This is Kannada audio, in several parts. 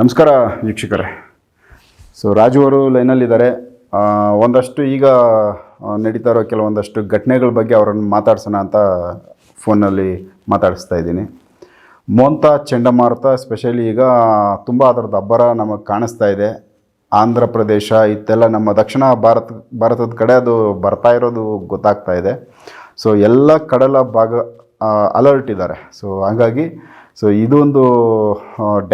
ನಮಸ್ಕಾರ ವೀಕ್ಷಕರೇ. ಸೊ ರಾಜು ಅವರು ಲೈನಲ್ಲಿದ್ದಾರೆ ಒಂದಷ್ಟು ಈಗ ನಡೀತಾ ಇರೋ ಕೆಲವೊಂದಷ್ಟು ಘಟನೆಗಳ ಬಗ್ಗೆ ಅವರನ್ನು ಮಾತಾಡ್ಸೋಣ ಅಂತ ಫೋನಲ್ಲಿ ಮಾತಾಡಿಸ್ತಾ ಇದ್ದೀನಿ. ಮೋಂತಾ ಚಂಡಮಾರುತ ಸ್ಪೆಷಲಿ ಈಗ ತುಂಬ ಅದರದ್ದು ಅಬ್ಬರ ನಮಗೆ ಕಾಣಿಸ್ತಾ ಇದೆ. ಆಂಧ್ರ ಪ್ರದೇಶ ಇತ್ತೆಲ್ಲ ನಮ್ಮ ದಕ್ಷಿಣ ಭಾರತ, ಭಾರತದ ಕಡೆ ಅದು ಬರ್ತಾ ಇರೋದು ಗೊತ್ತಾಗ್ತಾ ಇದೆ. ಸೊ ಎಲ್ಲ ಕಡಲ ಭಾಗ ಅಲರ್ಟ್ ಇದ್ದಾರೆ. ಸೊ ಹಾಗಾಗಿ ಸೊ ಇದೊಂದು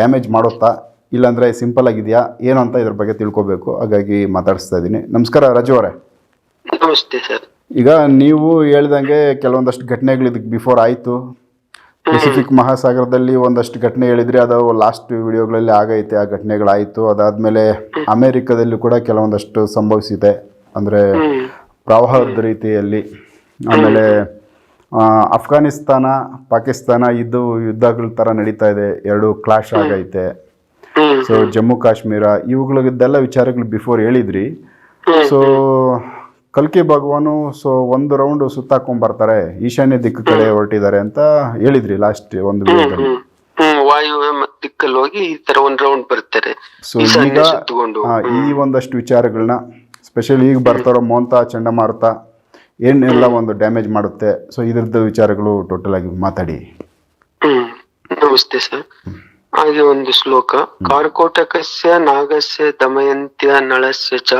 ಡ್ಯಾಮೇಜ್ ಮಾಡುತ್ತಾ ಇಲ್ಲಾಂದರೆ ಸಿಂಪಲ್ ಆಗಿದೆಯಾ? ಏನು ಅಂತ ಇದ್ರ ಬಗ್ಗೆ ತಿಳ್ಕೊಬೇಕು. ಹಾಗಾಗಿ ಮಾತಾಡಿಸ್ತಾ ಇದ್ದೀನಿ. ನಮಸ್ಕಾರ ರಾಜು ಅವರೇ. ನಮಸ್ತೆ ಸರ್. ಈಗ ನೀವು ಹೇಳ್ದಂಗೆ ಕೆಲವೊಂದಷ್ಟು ಘಟನೆಗಳು ಇದಕ್ಕೆ ಬಿಫೋರ್ ಆಯಿತು. ಪೆಸಿಫಿಕ್ ಮಹಾಸಾಗರದಲ್ಲಿ ಒಂದಷ್ಟು ಘಟನೆ ಹೇಳಿದ್ರೆ ಅದು ಲಾಸ್ಟ್ ವಿಡಿಯೋಗಳಲ್ಲಿ ಆಗೈತೆ ಆ ಘಟನೆಗಳಾಯಿತು. ಅದಾದಮೇಲೆ ಅಮೇರಿಕಾದಲ್ಲೂ ಕೂಡ ಕೆಲವೊಂದಷ್ಟು ಸಂಭವಿಸಿದೆ. ಅಂದರೆ ಪ್ರವಾಹದ ರೀತಿಯಲ್ಲಿ. ಆಮೇಲೆ ಅಫ್ಘಾನಿಸ್ತಾನ ಪಾಕಿಸ್ತಾನ ಇದು ಯುದ್ಧಗಳ ಥರ ನಡೀತಾ ಇದೆ. ಎರಡು ಕ್ಲಾಶ್ ಆಗೈತೆ. ಸೊ ಜಮ್ಮು ಕಾಶ್ಮೀರ ಇವುಗಳಿದ್ದೆಲ್ಲ ವಿಚಾರಗಳು ಬಿಫೋರ್ ಹೇಳಿದ್ರಿ. ಸೊ ಕಲ್ಕಿ ಭಗವಾನು ಸೊ ಒಂದು ರೌಂಡ್ ಸುತ್ತಾಕೊಂಡ್ ಬರ್ತಾರೆ ಈಶಾನ್ಯ ದಿಕ್ಕು ಕಡೆ ಹೊರಟಿದ್ದಾರೆ ಅಂತ ಹೇಳಿದ್ರಿ ಲಾಸ್ಟ್ ಒಂದು ವಿಡಿಯೋದಲ್ಲಿ ವಾಯುವ್ಯ ದಿಕ್ಕಲ್ಲಿ ಹೋಗಿ ಈ ತರ ಒಂದ್ ರೌಂಡ್ ಬರ್ತಾರೆ. ಸೊ ಈಗ ಈ ಒಂದಷ್ಟು ವಿಚಾರಗಳನ್ನ ಸ್ಪೆಷಲಿ ಈಗ ಬರ್ತಾರೋ ಮೋಂತಾ ಚಂಡಮಾರುತ ಏನೆಲ್ಲ ಒಂದು ಡ್ಯಾಮೇಜ್ ಮಾಡುತ್ತೆ. ಸೊ ಇದ್ರದ್ದು ವಿಚಾರಗಳು ಟೋಟಲ್ ಆಗಿ ಮಾತಾಡಿ. ನಮಸ್ತೆ ಸರ್ ಹಾಗೆ ಒಂದು ಶ್ಲೋಕ. ಕಾರ್ಕೋಟಕಸ್ಯ ನಾಗಸ್ಯ ದಮಯಂತ್ಯ ನಳಸ್ಯ ಚ.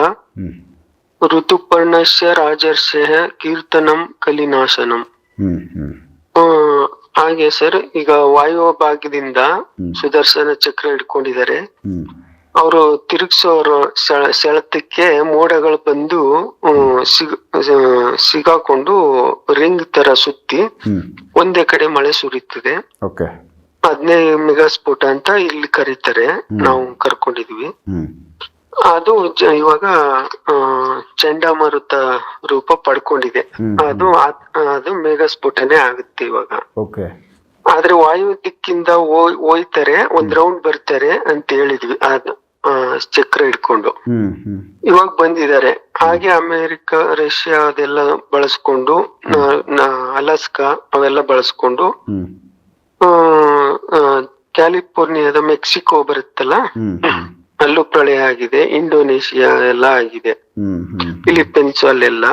ಋತುಪರ್ಣಸ್ಯ ರಾಜರ್ಷಯ ಕೀರ್ತನಂ ಕಲಿನಾಶನಂ. ಹಾಗೆ ಸರ್ ಈಗ ವಾಯುವ ಭಾಗದಿಂದ ಸುದರ್ಶನ ಚಕ್ರ ಇಟ್ಕೊಂಡಿದ್ದಾರೆ ಅವರು ತಿರುಗಿಸೋರು ಸೆಳ- ಸೆಳೆತಕ್ಕೆ ಮೋಡಗಳು ಬಂದು ಸಿಗಾಕೊಂಡು ರಿಂಗ್ ತರ ಸುತ್ತಿ ಒಂದೇ ಕಡೆ ಮಳೆ ಸುರಿಯುತ್ತದೆ. ಅದನ್ನೇ ಮೆಗಾ ಸ್ಫೋಟ ಅಂತ ಇಲ್ಲಿ ಕರೀತಾರೆ ನಾವು ಕರ್ಕೊಂಡಿದ್ವಿ. ಅದು ಜ- ಇವಾಗ ಆ, ಚಂಡಮಾರುತ ರೂಪ ಪಡ್ಕೊಂಡಿದೆ. ಅದು ಆ- ಅದು ಮೇಘ ಸ್ಫೋಟನೆ ಆಗುತ್ತೆ ಇವಾಗ. ಓಕೆ. ಆದ್ರೆ ವಾಯು ದಿಕ್ಕಿಂದ ಹೋಯ್- ಹೋಯ್ತಾರೆ ಒಂದ್ ರೌಂಡ್ ಬರ್ತಾರೆ ಅಂತ ಹೇಳಿದ್ವಿ ಅದು ಆ, ಚಕ್ರ ಇಟ್ಕೊಂಡು ಹ್ಮ್ ಹ್ಮ್. ಇವಾಗ ಬಂದಿದ್ದಾರೆ. ಹಾಗೆ ಅಮೆರಿಕ ರಷ್ಯಾ ಅದೆಲ್ಲ ಬಳಸ್ಕೊಂಡು ನ- ನ- ಅಲಾಸ್ಕಾ ಅವೆಲ್ಲ ಬಳಸ್ಕೊಂಡು ಹ್ಮ್. ಆ, ಕ್ಯಾಲಿಫೋರ್ನಿಯಾದ ಮೆಕ್ಸಿಕೋ ಬರುತ್ತಲ್ಲ? ಅಲ್ಲೂ ಪ್ರಳಯ ಆಗಿದೆ ಇಂಡೋನೇಷಿಯಾ ಎಲ್ಲ ಆಗಿದೆ. ಫಿಲಿಪೈನ್ಸ್ ಅಲ್ಲೆಲ್ಲ.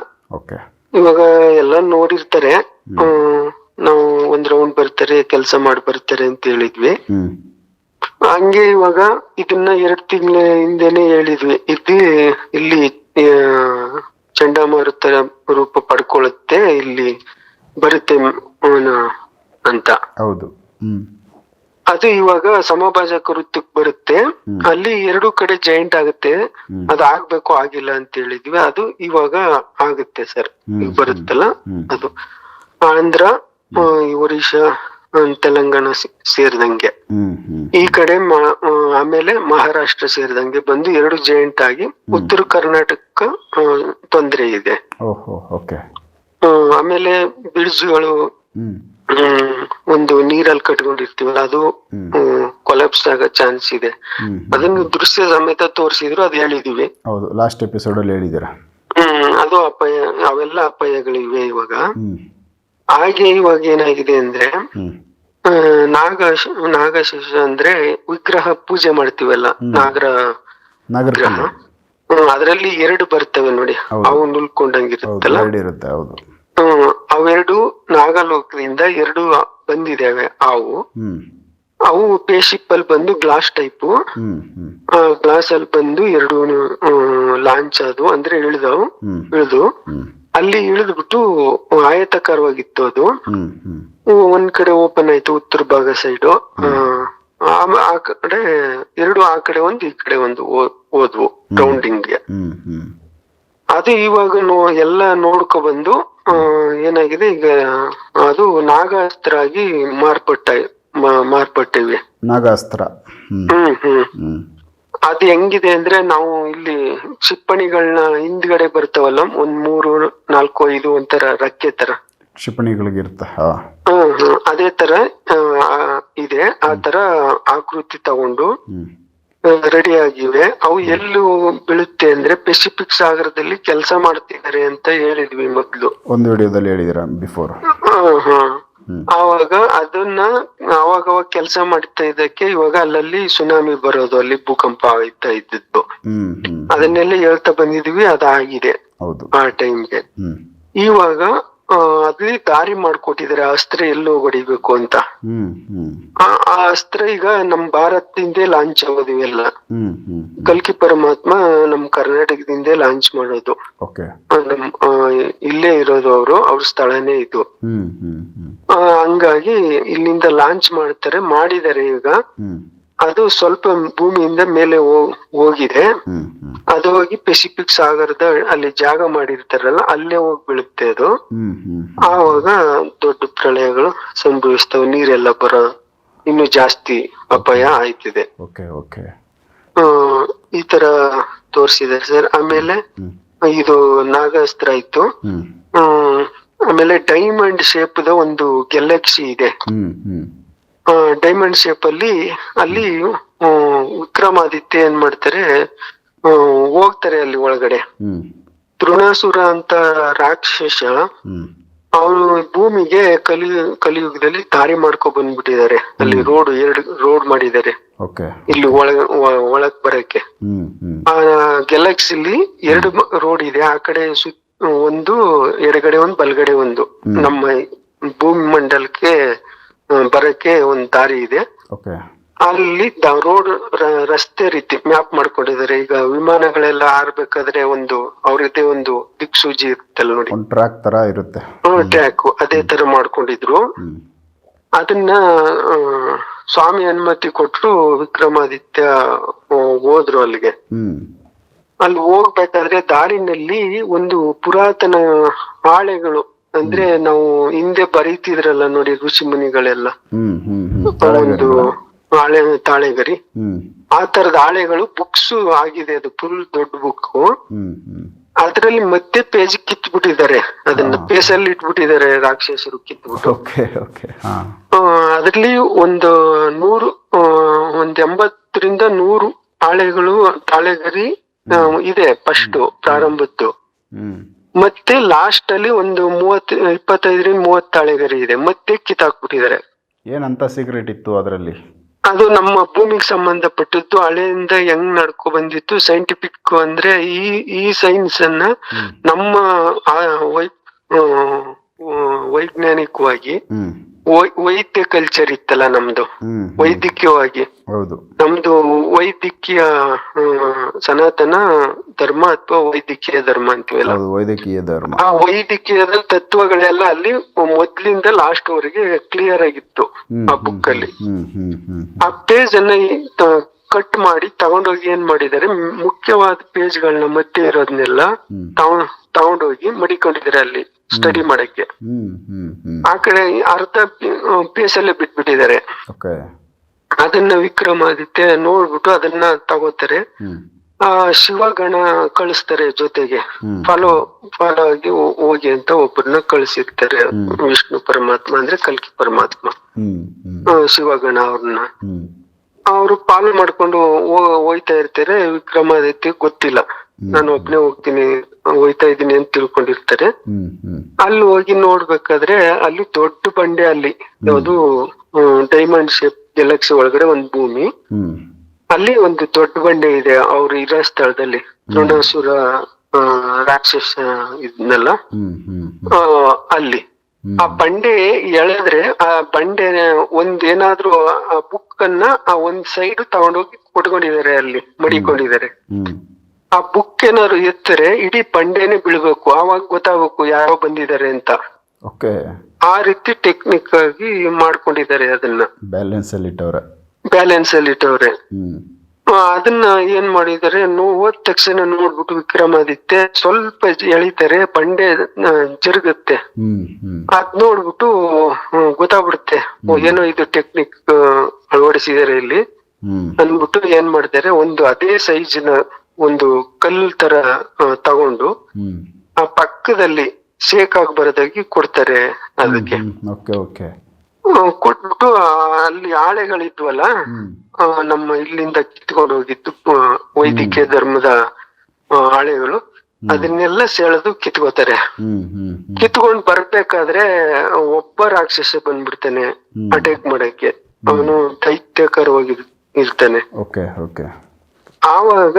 ಇವಾಗ ಎಲ್ಲ ನೋಡಿರ್ತಾರೆ. ನಾವು ಒಂದ್ ರೌಂಡ್ ಬರ್ತಾರೆ ಕೆಲಸ ಮಾಡಿ ಬರ್ತಾರೆ ಅಂತ ಹೇಳಿದ್ವಿ. ಹಂಗೆ ಇವಾಗ ಇದನ್ನ ಎರಡ್ ತಿಂಗಳ ಹಿಂದೆನೆ ಹೇಳಿದ್ವಿ. ಇದು ಇಲ್ಲಿ ಚಂಡಮಾರುತ ರೂಪ ಪಡ್ಕೊಳ್ಳುತ್ತೆ ಇಲ್ಲಿ ಬರುತ್ತೆ ಅಂತ. ಹೌದು. ಅದು ಇವಾಗ ಸಮಭಾಜಕ ವೃತ್ತಕ್ಕೆ ಬರುತ್ತೆ. ಅಲ್ಲಿ ಎರಡು ಕಡೆ ಜಾಯಿಂಟ್ ಆಗುತ್ತೆ. ಅದು ಆಗ್ಬೇಕು ಆಗಿಲ್ಲ ಅಂತ ಹೇಳಿದ್ವಿ. ಅದು ಇವಾಗ ಆಗುತ್ತೆ ಸರ್. ಈಗ ಬರುತ್ತಲ್ಲ. ಅದು. ಆಂಧ್ರ ಒರಿಶಾ ತೆಲಂಗಾಣ ಸೇರಿದಂಗೆ. ಈ ಕಡೆ ಆಮೇಲೆ ಮಹಾರಾಷ್ಟ್ರ ಸೇರಿದಂಗೆ ಬಂದು ಎರಡು ಜಾಯಿಂಟ್ ಆಗಿ ಉತ್ತರ ಕರ್ನಾಟಕ ತೊಂದರೆ ಇದೆ. ಆಮೇಲೆ ಬ್ರಿಡ್ಜ್ಗಳು ಒಂದು ನೀರಲ್ಲಿ ಕಟ್ಕೊಂಡಿರ್ತೀವಲ್ಲ ಅದು ಕೊಲಾಪ್ಸ್ ಆಗೋ ಚಾನ್ಸ್ ಇದೆ. ಅದನ್ನ ದೃಶ್ಯ ಸಮೇತ ತೋರಿಸಿದ್ರು ಅದು ಹೇಳಿದೀವಿ. ಹೌದು ಲಾಸ್ಟ್ ಎಪಿಸೋಡ್ ಅಲ್ಲಿ ಹ್ಮ್ ಅದು ಅಪಾಯ ಅವೆಲ್ಲ ಅಪಾಯಗಳಿವೆ ಇವಾಗ. ಹಾಗೆ ಇವಾಗ ಏನಾಗಿದೆ ಅಂದ್ರೆ ನಾಗ ನಾಗಶೇಷ ಅಂದ್ರೆ ವಿಗ್ರಹ ಪೂಜೆ ಮಾಡ್ತೀವಲ್ಲ ನಾಗರ ನಾಗರ ವಿಗ್ರಹ. ಅದರಲ್ಲಿ ಎರಡು ಬರ್ತವೆ ನೋಡಿ. ಅವು ಹೌದು ನುಲ್ಕೊಂಡಂಗಿರುತ್ತಲ್ಲ ಅವೆರಡು ನಾಗಲೋಕದಿಂದ ಎರಡು ಬಂದಿದ್ದಾವೆ ಅವು ಅವು ಪೇಶಿಪ್ ಅಲ್ಲಿ ಬಂದು ಗ್ಲಾಸ್ ಟೈಪ್. ಗ್ಲಾಸ್ ಅಲ್ಲಿ ಬಂದು ಎರಡು ಲಾಂಚ್ ಅದು ಅಂದ್ರೆ ಇಳಿದವು ಇಳಿದು. ಅಲ್ಲಿ ಇಳಿದ್ಬಿಟ್ಟು ಆಯತಕಾರವಾಗಿತ್ತು ಅದು. ಒಂದ್ ಕಡೆ ಓಪನ್ ಆಯ್ತು ಉತ್ತರ ಭಾಗ ಸೈಡು. ಆ ಕಡೆ ಎರಡು ಆ ಕಡೆ ಒಂದು ಈ ಕಡೆ ಒಂದು ಓದ್ವು ಹೋದ್ವು ರೌಂಡಿಂಗ್ಗೆ ಅದು ಇವಾಗ ನೋ ಎಲ್ಲ ನೋಡ್ಕೊ ಬಂದು ಏನಾಗಿದೆ ಈಗ ಅದು ನಾಗಾಸ್ತ್ರ ಆಗಿ ಮಾರ್ಪಟ್ಟ ಮಾರ್ಪಟ್ಟಿವೆ. ನಾಗಾಸ್ತ್ರ. ಹ್ಮ್. ಹ್ಮ್ ಅದು ಹೆಂಗಿದೆ ಅಂದ್ರೆ ನಾವು ಇಲ್ಲಿ ಕ್ಷಿಪಣಿಗಳನ್ನ ಹಿಂದ್ಗಡೆ ಬರ್ತಾವಲ್ಲ ಒಂದ್ ಮೂರು ನಾಲ್ಕು ಐದು ಒಂಥರ ರಕ್ಕೆ ತರ. ಕ್ಷಿಪಣಿಗಳಿಗಿರ್ತ ಹಾ. ಹ್ಮ್ ಹ್ಮ್. ಅದೇ ತರ ಇದೆ. ಆ ತರ ಆಕೃತಿ ತಗೊಂಡು ರೆಡಿ ಆಗಿವೆ ಅವು ಎಲ್ಲೂ ಬೀಳುತ್ತೆ ಅಂದ್ರೆ ಪೆಸಿಫಿಕ್ ಸಾಗರದಲ್ಲಿ ಕೆಲಸ ಮಾಡ್ತಿದ್ದಾರೆ ಅಂತ ಹೇಳಿದ್ವಿ ಮೊದ್ಲು. ಒಂದು ವಿಡಿಯೋದಲ್ಲಿ ಹೇಳಿದಿರ ಬಿಫೋರ್? ಆವಾಗ ಅದನ್ನ ಅವಾಗ ಅವಾಗ ಕೆಲಸ ಮಾಡ್ತಾ ಇದ್ದಕ್ಕೆ ಇವಾಗ ಅಲ್ಲಲ್ಲಿ ಸುನಾಮಿ ಬರೋದು ಅಲ್ಲಿ ಭೂಕಂಪ ಆಯ್ತಾ ಇದ್ದದ್ದು. ಅದನ್ನೆಲ್ಲ ಹೇಳ್ತಾ ಬಂದಿದ್ವಿ ಅದಾಗಿದೆ ಆ ಟೈಮ್ಗೆ. ಇವಾಗ ಅಲ್ಲಿ ದಾರಿ ಮಾಡ್ಕೊಟ್ಟಿದ್ದಾರೆ ಅಸ್ತ್ರ ಎಲ್ಲೋ ಹೊಡಿಬೇಕು ಅಂತ. ಆ ಅಸ್ತ್ರ ಈಗ ನಮ್ ಭಾರತದಿಂದ ಲಾಂಚ್ ಆಗೋದು ಇವೆಲ್ಲ. ಕಲ್ಕಿ ಪರಮಾತ್ಮ ನಮ್ ಕರ್ನಾಟಕದಿಂದ ಲಾಂಚ್ ಮಾಡೋದು. ನಮ್ ಇಲ್ಲೇ ಇರೋದು ಅವರು ಅವ್ರ ಸ್ಥಳನೇ ಇದು. ಹಂಗಾಗಿ ಇಲ್ಲಿಂದ ಲಾಂಚ್ ಮಾಡ್ತಾರೆ ಮಾಡಿದ್ದಾರೆ ಈಗ. ಅದು ಸ್ವಲ್ಪ ಭೂಮಿಯಿಂದ ಮೇಲೆ ಹೋಗಿದೆ. ಅದು ಹೋಗಿ ಪೆಸಿಫಿಕ್ ಸಾಗರದ ಅಲ್ಲಿ ಜಾಗ ಮಾಡಿರ್ತಾರಲ್ಲ ಅಲ್ಲೇ ಹೋಗಿ ಬೀಳುತ್ತೆ ಅದು. ಆವಾಗ ದೊಡ್ಡ ಪ್ರಳಯಗಳು ಸಂಭವಿಸ್ತವೆ ನೀರೆಲ್ಲ ಬರೋ ಇನ್ನು ಜಾಸ್ತಿ ಅಪಾಯ ಆಯ್ತಿದೆ. ಈ ತರ ತೋರಿಸಿದೆ ಸರ್. ಆಮೇಲೆ ಇದು ನಾಗಾಸ್ತ್ರ ಇತ್ತು ಆಮೇಲೆ ಡೈಮಂಡ್ ಶೇಪ್ ದ ಒಂದು ಗ್ಯಾಲಕ್ಸಿ ಇದೆ. ಡೈಮಂಡ್ ಶೇಪ್ ಅಲ್ಲಿ ಅಲ್ಲಿ ವಿಕ್ರಮಾದಿತ್ಯ ಏನ್ ಮಾಡ್ತಾರೆ ಹೋಗ್ತಾರೆ ಅಲ್ಲಿ ಒಳಗಡೆ. ತೃಣಾಸುರ ಅಂತ ರಾಕ್ಷಸ ಅವನು ಅವರು ಭೂಮಿಗೆ ಕಲಿ ಕಲಿಯುಗದಲ್ಲಿ ದಾರಿ ಮಾಡ್ಕೊ ಬಂದ್ಬಿಟ್ಟಿದ್ದಾರೆ. ಅಲ್ಲಿ ರೋಡ್ ಎರಡು ರೋಡ್ ಮಾಡಿದ್ದಾರೆ. ಇಲ್ಲಿ ಒಳಗ ಒಳಗ್ ಬರಕ್ಕೆ. ಆ ಗ್ಯಾಲಕ್ಸಿಲಿ ಎರಡು ರೋಡ್ ಇದೆ. ಆ ಕಡೆ ಒಂದು ಎಡಗಡೆ ಒಂದು ಬಲಗಡೆ ಒಂದು. ನಮ್ಮ ಭೂಮಿ ಮಂಡಲಕ್ಕೆ ಬರಕ್ಕೆ ಒಂದ್ ದಾರಿ ಇದೆ. ಅಲ್ಲಿ ರೋಡ್ ರಸ್ತೆ ರೀತಿ ಮ್ಯಾಪ್ ಮಾಡ್ಕೊಂಡಿದ್ದಾರೆ. ಈಗ ವಿಮಾನಗಳೆಲ್ಲ ಆರ್ಬೇಕಾದ್ರೆ ಒಂದು ಅವ್ರದ್ದೇ ಒಂದು ದಿಕ್ಸೂಜಿ ಇರುತ್ತಲ್ಲ ನೋಡಿ. ಟ್ರ್ಯಾಕ್ ತರ ಇರುತ್ತೆ. ಟ್ರ್ಯಾಕ್ ಅದೇ ತರ ಮಾಡ್ಕೊಂಡಿದ್ರು. ಅದನ್ನ ಸ್ವಾಮಿ ಅನುಮತಿ ಕೊಟ್ಟರು ವಿಕ್ರಮಾದಿತ್ಯ ಹೋದ್ರು ಅಲ್ಲಿಗೆ. ಅಲ್ಲಿ ಹೋಗ್ಬೇಕಾದ್ರೆ ದಾರಿನಲ್ಲಿ ಒಂದು ಪುರಾತನ ಹಾಳೆಗಳು ಅಂದ್ರೆ ನಾವು ಹಿಂದೆ ಬರೀತಿದ್ರಲ್ಲ ನೋಡಿ ಋಷಿಮುನಿಗಳೆಲ್ಲ ಒಂದು ಆಳೆ ಹಾಳೆ ತಾಳೆಗರಿ. ಆ ತರದ ಆಳೆಗಳು ಬುಕ್ಸ್ ಆಗಿದೆ ಅದು ಫುಲ್ ದೊಡ್ಡ ಬುಕ್ ಅದ್ರಲ್ಲಿ ಮತ್ತೆ ಪೇಜ್ ಬಿಟ್ಟಿದ್ದಾರೆ ಅದನ್ನ ಪೇಸ್ ಅಲ್ಲಿ ಇಟ್ಬಿಟ್ಟಿದ್ದಾರೆ ರಾಕ್ಷಸರು ಕಿತ್ಬಿಟ್ಟು. ಅದ್ರಲ್ಲಿ ಒಂದು ನೂರು ಒಂದ್ ಎಂಬತ್ತರಿಂದ ನೂರು ಹಾಳೆಗಳು ತಾಳೆಗರಿ ಇದೆ ಫಸ್ಟ್ ಪ್ರಾರಂಭದ್ದು. ಮತ್ತೆ ಲಾಸ್ಟ್ ಅಲ್ಲಿ ಒಂದು ಮೂವತ್ ಇಪ್ಪತ್ತೈದರಿಂದ ಮೂವತ್ ತಾಳೆಗರಿ ಇದೆ. ಮತ್ತೆ ಕಿತ್ತಾಕ್ಬಿಟ್ಟಿದ್ದಾರೆ. ಏನಂತ ಸೀಕ್ರೆಟ್ ಇತ್ತು ಅದರಲ್ಲಿ? ಅದು ನಮ್ಮ ಭೂಮಿಗೆ ಸಂಬಂಧಪಟ್ಟಿದ್ದು. ಹಳೆಯಿಂದ ಹೆಂಗ್ ನಡ್ಕೊ ಬಂದಿತ್ತು ಸೈಂಟಿಫಿಕ್ ಅಂದ್ರೆ ಈ ಈ ಸೈನ್ಸ್ ಅನ್ನ ನಮ್ಮ ಆ, ವೈ- ವೈಜ್ಞಾನಿಕವಾಗಿ ವೈದ್ಯ ಕಲ್ಚರ್ ಇತ್ತಲ್ಲ ನಮ್ದು. ಹ್ಮ್ ಹ್ಮ್. ವೈದ್ಯಕೀಯವಾಗಿ. ಹೌದು. ನಮ್ದು ವೈದ್ಯಕೀಯ ಆ, ಸನಾತನ ಧರ್ಮ ಅಥವಾ ವೈದ್ಯಕೀಯ ಧರ್ಮ ಅಂತೀವಲ್ಲ. ಹೌದು ವೈದ್ಯಕೀಯ ಧರ್ಮ. ಆ ವೈದ್ಯಕೀಯದ ತತ್ವಗಳೆಲ್ಲ ಅಲ್ಲಿ ಮೊದ್ಲಿಂದ ಲಾಸ್ಟ್ ವರೆಗೆ ಕ್ಲಿಯರ್ ಆಗಿತ್ತು ಹ್ಮ್ ಆ ಬುಕ್ ಅಲ್ಲಿ. ಹ್ಮ್ ಹ್ಮ್ ಹ್ಮ್ ಆ ಪೇಜ್ ಅನ್ನ ಕಟ್ ಮಾಡಿ ತಗೊಂಡೋಗಿ ಏನ್ ಮಾಡಿದ್ದಾರೆ? ಮುಖ್ಯವಾದ ಪೇಜ್ ಗಳನ್ನ ಮಧ್ಯೆ ಇರೋದನ್ನೆಲ್ಲ ಹ್ಮ್. ತಗೊಂಡ್ ತಗೊಂಡೋಗಿ ಮಡಿಕೊಂಡಿದ್ದಾರೆ ಅಲ್ಲಿ ಸ್ಟಡಿ ಮಾಡಕ್ಕೆ. ಆ ಕಡೆ ಅರ್ಧ ಪೇಜ್ ಅಲ್ಲೇ ಬಿಟ್ಬಿಟ್ಟಿದ್ದಾರೆ. ಅದನ್ನ ವಿಕ್ರಮಾದಿತ್ಯ ನೋಡ್ಬಿಟ್ಟು ಅದನ್ನ ತಗೋತಾರೆ. ಆ ಶಿವಗಣ ಕಳಿಸ್ತಾರೆ ಜೊತೆಗೆ. ಫಾಲೋ ಫಾಲೋ ಆಗಿ ಹೋಗಿ ಅಂತ ಒಬ್ಬರನ್ನ ಕಳಿಸಿರ್ತಾರೆ ವಿಷ್ಣು ಪರಮಾತ್ಮ ಅಂದ್ರೆ ಕಲ್ಕಿ ಪರಮಾತ್ಮ. ಶಿವಗಣ ಅವ್ರನ್ನ. ಅವರು ಪಾಲು ಮಾಡ್ಕೊಂಡು ಹೋಯ್ತಾ ಇರ್ತಾರೆ. ವಿಕ್ರಮಾದಿತ್ಯ ಗೊತ್ತಿಲ್ಲ. ನಾನು ಒಬ್ನೇ ಹೋಗ್ತೀನಿ ಹೋಯ್ತಾ ಇದ್ದೀನಿ ಅಂತ ತಿಳ್ಕೊಂಡಿರ್ತಾರೆ. ಅಲ್ಲಿ ಹೋಗಿ ನೋಡ್ಬೇಕಾದ್ರೆ ಅಲ್ಲಿ ದೊಡ್ಡ ಬಂಡೆ ಅಲ್ಲಿ ಯಾವುದು ಡೈಮಂಡ್ ಶೇಪ್ ಗೆಲಕ್ಸಿ ಒಳಗಡೆ ಒಂದ್ ಭೂಮಿ. ಅಲ್ಲಿ ಒಂದು ದೊಡ್ಡ ಬಂಡೆ ಇದೆ ಅವ್ರು ಇರೋ ಸ್ಥಳದಲ್ಲಿ. ತೃಣಾಸುರ ರಾಕ್ಷಸ ಆ, ಅಲ್ಲಿ. ಆ ಬಂಡೆ ಎಳೆದ್ರೆ ಆ ಬಂಡೆ ಒಂದ್ ಏನಾದ್ರೂ ಆ ಬುಕ್ ಅನ್ನ ಆ ಒಂದ್ ಸೈಡ್ ತಗೊಂಡೋಗಿ ಕೊಟ್ಕೊಂಡಿದ್ದಾರೆ ಅಲ್ಲಿ ಮಡಿಕೊಂಡಿದ್ದಾರೆ. ಆ ಬುಕ್ ಏನಾದ್ರು ಎತ್ತರೆ ಇಡೀ ಬಂಡೆನೆ ಬೀಳ್ಬೇಕು ಆವಾಗ ಗೊತ್ತಾಗಬೇಕು ಯಾರೋ ಬಂದಿದ್ದಾರೆ ಅಂತ. ಆ ರೀತಿ ಟೆಕ್ನಿಕ್ ಆಗಿ ಮಾಡ್ಕೊಂಡಿದ್ದಾರೆ ಅದನ್ನ. ಬ್ಯಾಲೆನ್ಸ್ ಅಲ್ಲಿ ಇಟ್ಟವ್ರೆ. ಬ್ಯಾಲೆನ್ಸ್ ಅಲ್ಲಿ ಇಟ್ಟವ್ರೆ. ಅದನ್ನ ಏನ್ ಮಾಡಿದ್ದಾರೆ ನೋ- ತಕ್ಷಣ ನೋಡ್ಬಿಟ್ಟು ವಿಕ್ರಮಾದಿತ್ಯ ಸ್ವಲ್ಪ ಎಳಿತಾರೆ ಬಂಡೆ ಜರುಗುತ್ತೆ. ಅದ್ ನೋಡ್ಬಿಟ್ಟು ಗೊತ್ತಾಗ್ಬಿಡುತ್ತೆ. ಏನೋ ಇದು ಟೆಕ್ನಿಕ್ ಅಳವಡಿಸಿದಾರೆ ಇಲ್ಲಿ. ಅಂದ್ಬಿಟ್ಟು ಏನ್ ಮಾಡ್ತಾರೆ ಒಂದು ಅದೇ ಸೈಜಿನ ಒಂದು ಕಲ್ಲು ತರ ತಗೊಂಡು ಆ ಪಕ್ಕದಲ್ಲಿ ಶೇಕ್ ಆಗಿ ಬರೋದಾಗಿ ಕೊಡ್ತಾರೆ ಅದಕ್ಕೆ. ಕೊಟ್ಬಿಟ್ಟು ಅಲ್ಲಿ ಆಳೆಗಳಿದ್ವಲ್ಲ ನಮ್ಮ ಇಲ್ಲಿಂದ ಕಿತ್ಕೊಂಡು ಹೋಗಿದ್ದು ವೈದ್ಯಕೀಯ ವೈದಿಕ ಧರ್ಮದ ಆಳೆಗಳು. ಅದನ್ನೆಲ್ಲ ಸೆಳೆದು ಕಿತ್ಕೋತಾರೆ. ಕಿತ್ಕೊಂಡ್ ಬರ್ಬೇಕಾದ್ರೆ ಒಬ್ಬ ರಾಕ್ಷಸ ಬಂದ್ಬಿಡ್ತಾನೆ ಅಟ್ಯಾಕ್ ಮಾಡಕ್ಕೆ. ಅವನು ದೈತ್ಯಕರವಾಗಿ ಇರ್ತಾನೆ. ಆವಾಗ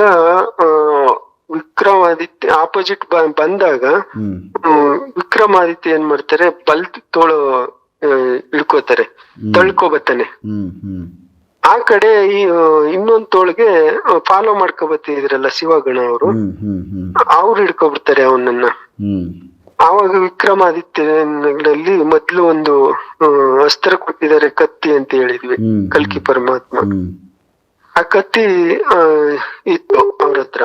ವಿಕ್ರಮಾದಿತ್ಯ ಆಪೋಸಿಟ್ ಬಂದಾಗ ವಿಕ್ರಮಾದಿತ್ಯ ಏನ್ ಮಾಡ್ತಾರೆ ಬಲ್ ತೋಳು ಆ, ಹಿಡ್ಕೋತಾರೆ ತಳ್ಕೊ ಹ್ಮ್ ಆ ಕಡೆ ಈ ಇನ್ನೊಂದ್ ತೋಳ್ಗೆ ಫಾಲೋ ಮಾಡ್ಕೋ ಬತ್ತಿದ್ರಲ್ಲ ಶಿವಗಣ ಅವರು. ಅವ್ರು ಹಿಡ್ಕೊ ಬಿಡ್ತಾರೆ ಅವನನ್ನ. ಅವಾಗ ಆವಾಗ ವಿಕ್ರಮಾದಿತ್ಯನಲ್ಲಿ ಮೊದ್ಲು ಒಂದು ಅಸ್ತ್ರ ಕೊಟ್ಟಿದ್ದಾರೆ ಕತ್ತಿ ಅಂತ ಹೇಳಿದ್ವಿ ಕಲ್ಕಿ ಪರಮಾತ್ಮ. ಆ ಕತ್ತಿ ಆ, ಇತ್ತು ಅವ್ರ ಹತ್ರ.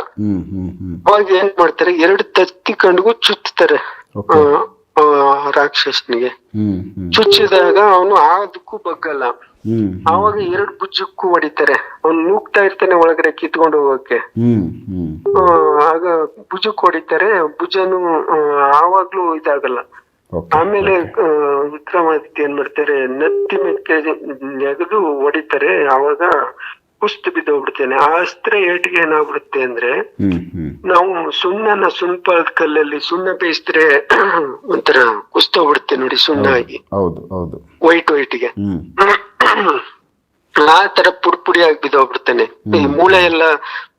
ಅವಾಗ ಏನ್ ಮಾಡ್ತಾರೆ ಎರಡು ತತ್ತಿ ಕಂಡ್ಗೂ ಚುತ್ತಾರೆ ರಾಕ್ಷಸನಿಗೆ. ಚುಚ್ಚಿದಾಗ ಅವನು ಅದಕ್ಕೂ ಬಗ್ಗಲ್ಲ. ಅವಾಗ ಆವಾಗ ಎರಡು ಭುಜಕ್ಕೂ ಹೊಡಿತಾರೆ. ಅವ್ನು ನೂಗ್ತಾ ಇರ್ತಾನೆ ಒಳಗಡೆ ಕಿತ್ಕೊಂಡು ಹೋಗಕ್ಕೆ. ಆಗ ಭುಜಕ್ಕೆ ಹೊಡಿತಾರೆ. ಭುಜನು ಆವಾಗ್ಲೂ ಇದಾಗಲ್ಲ. ಆಮೇಲೆ ವಿಕ್ರಮಾದಿತ್ಯ ಏನ್ ಮಾಡ್ತಾರೆ ನತ್ತಿ ಮೆಕ್ಕೆ ನೆಗೆದು ಹೊಡಿತಾರೆ. ಆವಾಗ ಕುಸ್ತು ಬಿದ್ದೋಗ್ಬಿಡ್ತೇನೆ. ಆ ಅಸ್ತ್ರ ಏಟಿಗೆ ಏನಾಗ್ಬಿಡುತ್ತೆ ಅಂದ್ರೆ ನಾವು ಸುಣ್ಣನ ಸುಣ್ಣಪಾಲದ ಕಲ್ಲಲ್ಲಿ ಸುಣ್ಣ ಬೇಯಿಸಿದ್ರೆ ಒಂಥರ ಕುಸ್ತೋಗ್ಬಿಡುತ್ತೆ ನೋಡಿ ಸುಣ್ಣ ಆಗಿ ವೈಟ್ ವೈಟ್ಗೆ. ಆ ತರ ಪುಡಿ ಪುಡಿಯಾಗಿ ಬಿದ್ದೋಗ್ಬಿಡ್ತಾನೆ. ಈ ಮೂಳೆ ಎಲ್ಲ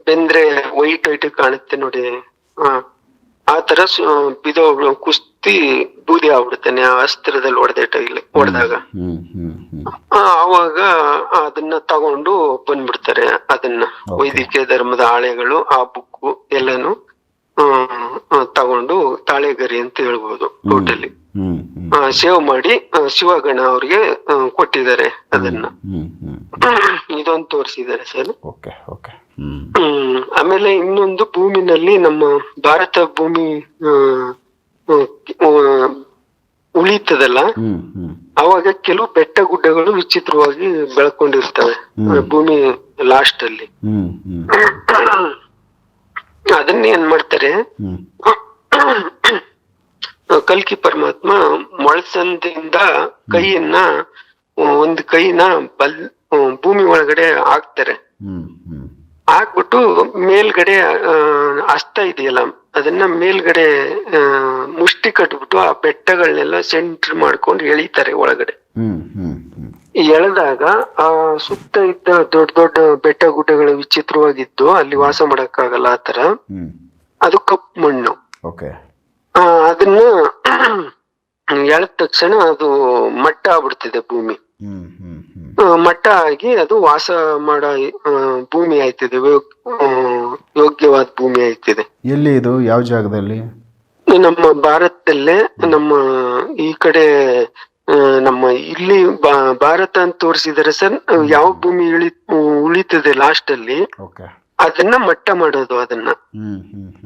ಬೆಂದ್ರೆ ವೈಟ್ ವೈಟ್ ಕಾಣುತ್ತೆ ನೋಡಿ. ಆ, ಆ ತರ ಬಿದೋ ಕುಸ್ತಿ ಬೂದಿ ಆಗ್ಬಿಡ್ತಾನೆ ಆ ಅಸ್ತ್ರದಲ್ಲಿ ಹೊಡೆದಿಟ್ಟ ಇಲ್ಲಿ ಹೊಡೆದಾಗ. ಅವಾಗ ಅದನ್ನ ತಗೊಂಡು ಬಂದ್ಬಿಡ್ತಾರೆ ಅದನ್ನ. ವೈದ್ಯಕೀಯ ಧರ್ಮದ ಆಳೆಗಳು ಆ ಬುಕ್ಕು ಎಲ್ಲಾನು ತಗೊಂಡು ತಾಳೆಗರಿ ಅಂತ ಹೇಳ್ಬೋದು ಟೋಟಲಿ ಸೇವ್ ಮಾಡಿ ಶಿವಗಣ ಅವ್ರಿಗೆ ಕೊಟ್ಟಿದ್ದಾರೆ ಅದನ್ನ. ಇದೊಂದು ತೋರಿಸಿದ್ದಾರೆ ಸರ್. ಆಮೇಲೆ ಇನ್ನೊಂದು ಭೂಮಿನಲ್ಲಿ ನಮ್ಮ ಭಾರತ ಭೂಮಿ ಉಳಿತದಲ್ಲ? ಅವಾಗ ಕೆಲವು ಬೆಟ್ಟ ಗುಡ್ಡಗಳು ವಿಚಿತ್ರವಾಗಿ ಬೆಳ್ಕೊಂಡಿರ್ತವೆ. ಭೂಮಿ ಲಾಸ್ಟ್ ಅಲ್ಲಿ. ಅದನ್ನ ಏನ್ ಮಾಡ್ತಾರೆ? ಕಲ್ಕಿ ಪರಮಾತ್ಮ ಮೊಳಸಂದಿಂದ ಕೈಯನ್ನ ಒಂದು ಕೈನ ಬಲ್ ಭೂಮಿ ಒಳಗಡೆ ಹಾಕ್ತಾರೆ. ಹಾಕ್ಬಿಟ್ಟು ಮೇಲ್ಗಡೆ ಆ, ಹಸ್ತ ಇದೆಯಲ್ಲ ಅದನ್ನ ಮೇಲ್ಗಡೆ ಮುಷ್ಟಿ ಕಟ್ಬಿಟ್ಟು ಆ ಬೆಟ್ಟಗಳನ್ನೆಲ್ಲ ಸೆಂಟ್ರ್ ಮಾಡ್ಕೊಂಡು ಎಳಿತಾರೆ ಒಳಗಡೆ. ಎಳೆದಾಗ ಆ ಸುತ್ತ ಇದ್ದ ದೊಡ್ಡ ದೊಡ್ಡ ಬೆಟ್ಟ ಗುಡ್ಡಗಳು ವಿಚಿತ್ರವಾಗಿದ್ದು ಅಲ್ಲಿ ವಾಸ ಮಾಡಕ್ಕಾಗಲ್ಲ ಆ ತರ ಹ್ಮ್. ಅದು ಕಪ್ಪು ಮಣ್ಣು. ಅದನ್ನ ಎಳೆದ ತಕ್ಷಣ ಅದು ಮಟ್ಟ ಆಗ್ಬಿಡ್ತಿದೆ ಭೂಮಿ. ಮಟ್ಟ ಆಗಿ ಅದು ವಾಸ ಮಾಡೋ ಭೂಮಿ ಆಯ್ತಿದೆ ಯೋಗ್ಯವಾದ ಭೂಮಿ ಆಯ್ತಿದೆ. ಎಲ್ಲಿ ಇದು? ಯಾವ ಜಾಗದಲ್ಲಿ? ನಮ್ಮ ಭಾರತದಲ್ಲೇ ನಮ್ಮ ಈ ಕಡೆ ನಮ್ಮ ಇಲ್ಲಿ ಭಾರತ ಅಂತ ತೋರಿಸಿದ್ರೆ ಸರ್ ಯಾವ ಭೂಮಿ ಇಳಿ ಉಳಿತದೆ ಲಾಸ್ಟ್ ಅಲ್ಲಿ ಅದನ್ನ ಮಟ್ಟ ಮಾಡೋದು ಅದನ್ನ.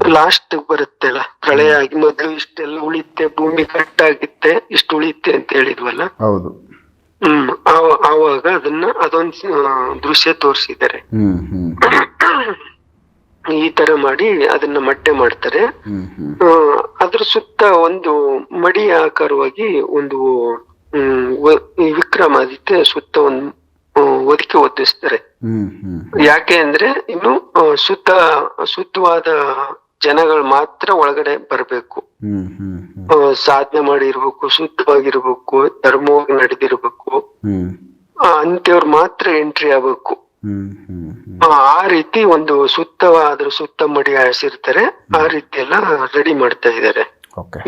ಲಾಸ್ಟ್ ಬರುತ್ತೆ ಬರುತ್ತಲ್ಲ ಪ್ರಳಯ ಆಗಿ ಮೊದಲು ಇಷ್ಟೆಲ್ಲ ಉಳಿತೆ ಭೂಮಿ ಕಟ್ಟಾಗಿತ್ತೆ ಇಷ್ಟು ಉಳಿತೆ ಅಂತ ಹೇಳಿದ್ವಲ್ಲ? ಹೌದು. ಹ್ಮ್. ಆವ- ಆವಾಗ ಅದನ್ನ ಅದೊಂದ್ ದೃಶ್ಯ ತೋರಿಸಿದ್ದಾರೆ. ಈ ತರ ಮಾಡಿ ಅದನ್ನ ಮಟ್ಟೆ ಮಾಡ್ತಾರೆ. ಅದ್ರ ಸುತ್ತ ಒಂದು ಮಡಿ ಆಕಾರವಾಗಿ ಒಂದು ವಿಕ್ರಮಾದಿತ್ಯ ಸುತ್ತ ಒಂದು ಒದಕೆ ಒತ್ತಿಸ್ತಾರೆ ಹ್ಮ್ ಯಾಕೆ ಅಂದ್ರೆ ಇನ್ನು ಸುತ್ತ ಶುದ್ಧವಾದ ಜನಗಳು ಮಾತ್ರ ಒಳಗಡೆ ಬರ್ಬೇಕು. ಸಾಧನೆ ಮಾಡಿರ್ಬೇಕು ಶುದ್ಧವಾಗಿರ್ಬೇಕು ಧರ್ಮವಾಗಿ ನಡೆದಿರ್ಬೇಕು. ಅಂತವ್ರು ಮಾತ್ರ ಎಂಟ್ರಿ ಆಗ್ಬೇಕು. ಆ ರೀತಿ ಒಂದು ಸುತ್ತವಾದ್ರ ಸುತ್ತ ಮಡಿ ಆಸಿರ್ತಾರೆ ಆ ರೀತಿ ಎಲ್ಲ ರೆಡಿ ಮಾಡ್ತಾ ಇದ್ದಾರೆ.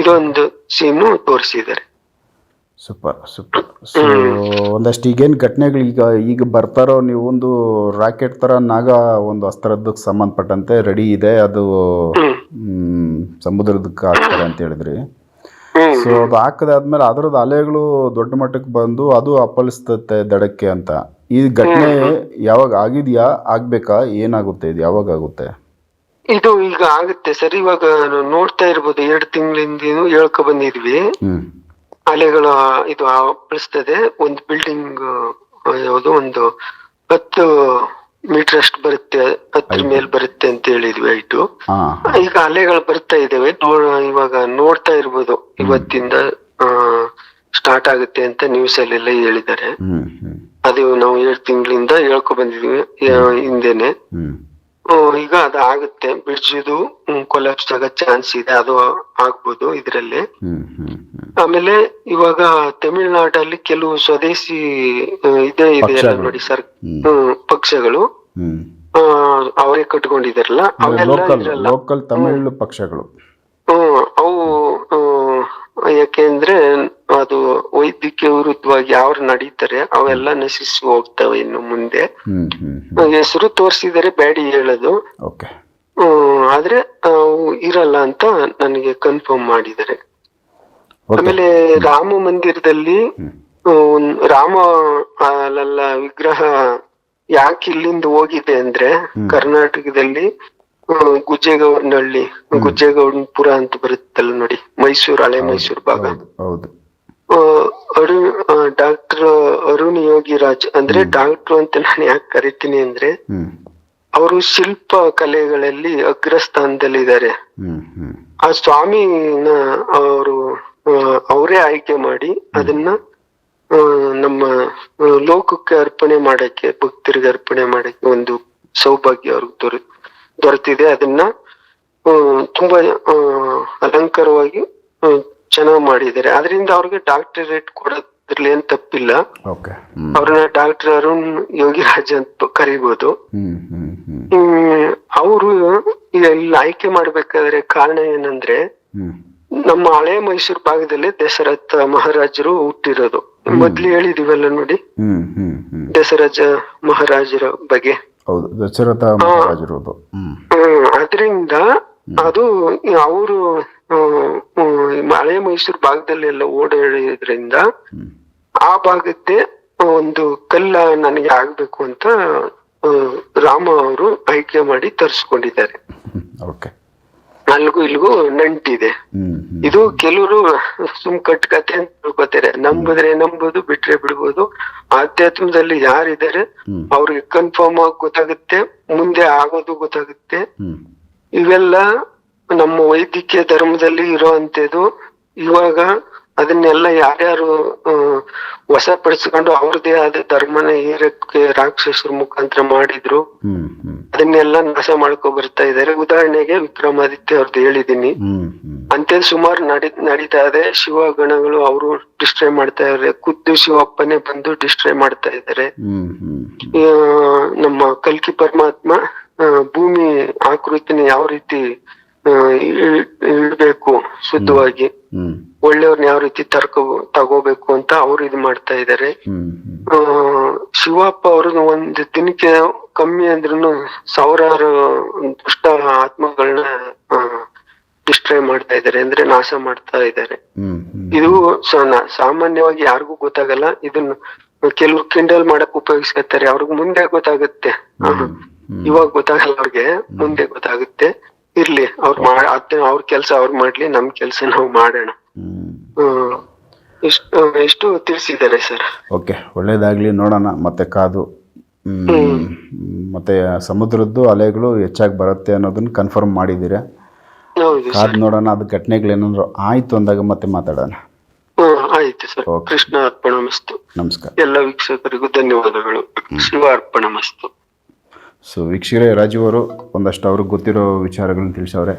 ಇದೊಂದು ಸೀನ್ ತೋರಿಸಿದ್ದಾರೆ. ಸೂಪರ್ ಸೂಪರ್ ಸೊ ಒಂದಷ್ಟು ಈಗೇನು ಘಟನೆಗಳು ಈಗ ಈಗ ಬರ್ತಾರೋ ನೀವು ಒಂದು ರಾಕೆಟ್ ತರ ನಾಗ ಒಂದು ಅಸ್ತ್ರದಕ್ಕೆ ಸಂಬಂಧಪಟ್ಟಂತೆ ರೆಡಿ ಇದೆ ಅದು ಸಮುದ್ರದ ಸಮುದ್ರದಕ್ಕೆ ಅಂತ ಹೇಳಿದ್ರಿ. ಸೊ ಅದು ಹಾಕದಾದ್ಮೇಲೆ ಅದರದ್ದು ಅಲೆಗಳು ದೊಡ್ಡ ಮಟ್ಟಕ್ಕೆ ಬಂದು ಅದು ಅಪ್ಪಳಿಸ್ತತೆ ದಡಕ್ಕೆ ಅಂತ. ಈ ಘಟನೆ ಯಾವಾಗ ಆಗಿದ್ಯಾ ಆಗ್ಬೇಕಾ ಏನಾಗುತ್ತೆ ಇದು ಯಾವಾಗ ಆಗುತ್ತೆ? ಇದು ಈಗ ಆಗುತ್ತೆ ಸರ್. ಇವಾಗ ನೋಡ್ತಾ ಇರ್ಬೋದು ಎರಡು ತಿಂಗಳಿಂದ ಹೇಳ್ಕೊ ಬಂದಿದ್ವಿ. ಅಲೆಗಳು ಇದು ಅಪ್ಪಳಿಸ್ತದೆ. ಒಂದು ಬಿಲ್ಡಿಂಗ್ ಯಾವುದು ಒಂದು ಹತ್ತು ಮೀಟರ್ ಅಷ್ಟು ಬರುತ್ತೆ ಹತ್ತರ ಮೇಲೆ ಬರುತ್ತೆ ಅಂತ ಹೇಳಿದ್ವಿ ಹಾ. ಈಗ ಅಲೆಗಳು ಬರ್ತಾ ಇದಾವೆ ಇವಾಗ ನೋಡ್ತಾ ಇರ್ಬೋದು. ಇವತ್ತಿಂದ ಸ್ಟಾರ್ಟ್ ಆಗುತ್ತೆ ಅಂತ ನ್ಯೂಸ್ ಅಲ್ಲೆಲ್ಲ ಹೇಳಿದ್ದಾರೆ. ಅದು ನಾವು ಏಳು ತಿಂಗಳಿಂದ ಹೇಳ್ಕೊ ಬಂದಿದೀವಿ ಹಿಂದೆನೆ. ಈಗ ಅದು ಆಗುತ್ತೆ. ಬ್ರಿಡ್ಜ್ದು ಕೊಲಾಪ್ಸ್ ಆಗೋ ಚಾನ್ಸ್ ಇದೆ ಅದು ಆಗ್ಬೋದು ಇದ್ರಲ್ಲಿ. ಆಮೇಲೆ ಇವಾಗ ತಮಿಳ್ನಾಡಲ್ಲಿ ಕೆಲವು ಸ್ವದೇಶಿ ಇದೇ ಇದೆ ಅಲ್ಲ ನೋಡಿ ಸರ್ ಪಕ್ಷಗಳು. ಅವರೇ ಕಟ್ಕೊಂಡಿದಾರಲ್ಲ ಅವೆಲ್ಲ ಲೋಕಲ್ ತಮಿಳು ಪಕ್ಷಗಳು. ಅವು ಯಾಕೆಂದ್ರೆ ಅದು ವೈದ್ಯಕೀಯ ವಿರುದ್ಧವಾಗಿ ಅವ್ರು ನಡೀತಾರೆ ಅವೆಲ್ಲ ನಶಿಸಿ ಹೋಗ್ತವೆ ಇನ್ನು ಮುಂದೆ. ಹೆಸರು ತೋರಿಸಿದರೆ ಬ್ಯಾಡಿ ಹೇಳೋದು. ಆದ್ರೆ ಅವು ಇರಲ್ಲ ಅಂತ ನನಗೆ ಕನ್ಫರ್ಮ್ ಮಾಡಿದ್ದಾರೆ. ಆಮೇಲೆ ರಾಮ ಮಂದಿರದಲ್ಲಿ ರಾಮ ಅಲ್ಲ ವಿಗ್ರಹ ಯಾಕೆ ಇಲ್ಲಿಂದ ಹೋಗಿದೆ ಅಂದ್ರೆ ಕರ್ನಾಟಕದಲ್ಲಿ ಗುಜ್ಜೇಗೌಡನಹಳ್ಳಿ ಗುಜ್ಜೇಗೌಡನಪುರ ಅಂತ ಬರುತ್ತಲ್ಲ ನೋಡಿ ಮೈಸೂರು ಹಳೆ ಮೈಸೂರು ಭಾಗ. ಅರುಣ್ ಡಾಕ್ಟರ್ ಅರುಣ್ ಯೋಗಿರಾಜ್ ಅಂದ್ರೆ ಡಾಕ್ಟರ್ ಅಂತ ನಾನು ಯಾಕೆ ಕರಿತೀನಿ ಅಂದ್ರೆ ಅವರು ಶಿಲ್ಪ ಕಲೆಗಳಲ್ಲಿ ಅಗ್ರಸ್ಥಾನದಲ್ಲಿದ್ದಾರೆ. ಆ ಸ್ವಾಮಿನ ಅವರು ಅವರೇ ಆಯ್ಕೆ ಮಾಡಿ ಅದನ್ನ ನಮ್ಮ ಲೋಕಕ್ಕೆ ಅರ್ಪಣೆ ಮಾಡಕ್ಕೆ ಭಕ್ತರಿಗೆ ಅರ್ಪಣೆ ಮಾಡಕ್ಕೆ ಒಂದು ಸೌಭಾಗ್ಯ ಅವ್ರಿಗೆ ದೊರೆ ದೊರೆತಿದೆ. ಅದನ್ನ ತುಂಬಾ ಅಲಂಕಾರವಾಗಿ ಚೆನ್ನಾಗಿ ಮಾಡಿದ್ದಾರೆ. ಅದರಿಂದ ಅವ್ರಿಗೆ ಡಾಕ್ಟರೇಟ್ ಕೊಡೋದ್ರಲ್ಲಿ ಏನ್ ತಪ್ಪಿಲ್ಲ. ಅವ್ರನ್ನ ಡಾಕ್ಟರ್ ಅರುಣ್ ಯೋಗಿರಾಜ್ ಅಂತ ಹ್ಮ್. ಅವರು ಇಲ್ಲಿ ಆಯ್ಕೆ ಮಾಡ್ಬೇಕಾದ್ರೆ ಕಾರಣ ಏನಂದ್ರೆ ನಮ್ಮ ಹಳೆ ಮೈಸೂರು ಭಾಗದಲ್ಲಿ ದಶರಥ ಮಹಾರಾಜರು ಹುಟ್ಟಿರೋದು. ಮೊದ್ಲು ಹೇಳಿದಿವಲ್ಲ ನೋಡಿ. ದಶರಥ ಮಹಾರಾಜರ ಬಗ್ಗೆ. ಹೌದು ದಶರಥ ಅದರಿಂದ ಅದು ಅವರು ಹಳೆ ಮೈಸೂರು ಭಾಗದಲ್ಲಿ ಎಲ್ಲ ಓಡಾಡಿದ್ರಿಂದ ಆ ಭಾಗದ್ದೇ ಒಂದು ಕಲ್ಲ ನನಗೆ ಆಗ್ಬೇಕು ಅಂತ ರಾಮ ಅವರು ಆಯ್ಕೆ ಮಾಡಿ ತರಿಸ್ಕೊಂಡಿದ್ದಾರೆ. ಅಲ್ಗೂ ಇಲ್ಗೂ ನಂಟಿದೆ. ಇದು ಕೆಲವರು ಸುಮ್ ಕಟ್ ಕತೆ ಅಂತ ತಿಳ್ಕೊತಾರೆ. ನಂಬಿದ್ರೆ ನಂಬುದು ಬಿಟ್ರೆ ಬಿಡ್ಬೋದು. ಆಧ್ಯಾತ್ಮದಲ್ಲಿ ಯಾರಿದ್ದಾರೆ ಅವ್ರಿಗೆ ಕನ್ಫರ್ಮ್ ಆಗಿ ಗೊತ್ತಾಗುತ್ತೆ ಮುಂದೆ ಆಗೋದು ಗೊತ್ತಾಗುತ್ತೆ. ಇವೆಲ್ಲ ನಮ್ಮ ವೈದ್ಯಕೀಯ ಧರ್ಮದಲ್ಲಿ ಇರುವಂತದ್ದು ಇವಾಗ ಅದನ್ನೆಲ್ಲ ಯಾರ್ಯಾರು ವಶ ವಶಪಡಿಸ್ಕೊಂಡು ಅವ್ರದೇ ಆದ ಧರ್ಮನ ಏರಕ್ಕೆ ರಾಕ್ಷಸರ ಮುಖಾಂತರ ಮಾಡಿದ್ರು. ಅದನ್ನೆಲ್ಲ ನಾಶ ಮಾಡ್ಕೊ ಬರ್ತಾ ಇದಾರೆ ಉದಾಹರಣೆಗೆ ವಿಕ್ರಮಾದಿತ್ಯ ಅವ್ರದ್ದು ಹೇಳಿದೀನಿ ಅಂತೆ ಸುಮಾರು ನಡಿ ನಡೀತಾ ಇದೆ. ಶಿವ ಗಣಗಳು ಅವರು ಡಿಸ್ಟ್ರೈ ಮಾಡ್ತಾ ಇದಾರೆ. ಖುದ್ದು ಶಿವಪ್ಪನೇ ಬಂದು ಡಿಸ್ಟ್ರೈ ಮಾಡ್ತಾ ಇದಾರೆ. ನಮ್ಮ ಕಲ್ಕಿ ಪರಮಾತ್ಮ ಭೂಮಿ ಆಕೃತಿನ ಯಾವ ರೀತಿ ಇಡ್ಬೇಕು ಶುದ್ಧವಾಗಿ. ಒಳ್ಳೆಯವ್ರನ್ನ ಯಾವ ರೀತಿ ತರ್ಕ ತಗೋಬೇಕು ಅಂತ ಅವ್ರು ಇದು ಮಾಡ್ತಾ ಇದಾರೆ. ಶಿವಪ್ಪ ಅವರು ಒಂದು ದಿನಕ್ಕೆ ಕಮ್ಮಿ ಅಂದ್ರೂ ಸಾವಿರಾರು ದುಷ್ಟ ಆತ್ಮಗಳನ್ನ ಡಿಸ್ಟ್ರೈ ಮಾಡ್ತಾ ಇದ್ದಾರೆ ಅಂದ್ರೆ ನಾಶ ಮಾಡ್ತಾ ಹ್ಞೂ ಇದು ಸಾಮಾನ್ಯವಾಗಿ ಯಾರಿಗೂ ಗೊತ್ತಾಗಲ್ಲ. ಇದನ್ನ ಕೆಲವ್ರು ಕಿಂಡಲ್ ಮಾಡಕ್ ಉಪಯೋಗಿಸ್ಕೊತಾರೆ. ಅವ್ರಿಗೆ ಮುಂದೆ ಗೊತ್ತಾಗುತ್ತೆ. ಇವಾಗ ಗೊತ್ತಾಗಲ್ಲ ಅವ್ರಿಗೆ ಮುಂದೆ ಗೊತ್ತಾಗುತ್ತೆ. ಇರ್ಲಿ ಅವ್ರ ಅವ್ರ ಕೆಲ್ಸ ಅವ್ರ ಮಾಡ್ಲಿ ನಮ್ ಕೆಲ್ಸ ನಾವು ಮಾಡೋಣ. ಹ್ಮ್. ಎಷ್ಟು ತಿಳಿಸಿದ್ದಾರೆ ಸರ್. ಓಕೆ ಒಳ್ಳೇದಾಗ್ಲಿ ನೋಡೋಣ ಮತ್ತೆ ಕಾದು. ಮತ್ತೆ ಸಮುದ್ರದ್ದು ಅಲೆಗಳು ಹೆಚ್ಚಾಗಿ ಬರುತ್ತೆ ಅನ್ನೋದನ್ನ ಕನ್ಫರ್ಮ್ ಮಾಡಿದ್ದೀರಾ? ಕಾದ್ ನೋಡೋಣ ಅದು ಘಟನೆಗಳೇನಾದ್ರು ಆಯ್ತು ಅಂದಾಗ ಮತ್ತೆ ಮಾತಾಡೋಣ. ಹ್ಮ್ ಆಯ್ತು ಸರ್. ಕೃಷ್ಣ ಅರ್ಪಣ ಮಸ್ತು. ನಮಸ್ಕಾರ. ಎಲ್ಲ ವೀಕ್ಷಕರಿಗೂ ಧನ್ಯವಾದಗಳು. ಶಿವ ಅರ್ಪಣ ಮಸ್ತು. ಸೊ ವೀಕ್ಷಕರೇ ರಾಜು ಅವರು ಒಂದಷ್ಟು ಅವ್ರಿಗೆ ಗೊತ್ತಿರೋ ವಿಚಾರಗಳನ್ನ ತಿಳಿಸವ್ರೆ.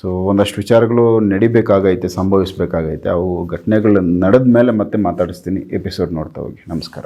ಸೊ ಒಂದಷ್ಟು ವಿಚಾರಗಳು ನಡಿಬೇಕಾಗೈತೆ, ಸಂಭವಿಸಬೇಕಾಗೈತೆ. ಅವು ಘಟನೆಗಳು ನಡೆದ ಮೇಲೆ ಮತ್ತೆ ಮಾತಾಡಿಸ್ತೀನಿ. ಎಪಿಸೋಡ್ ನೋಡ್ತಾ ಹೋಗಿ. ನಮಸ್ಕಾರ.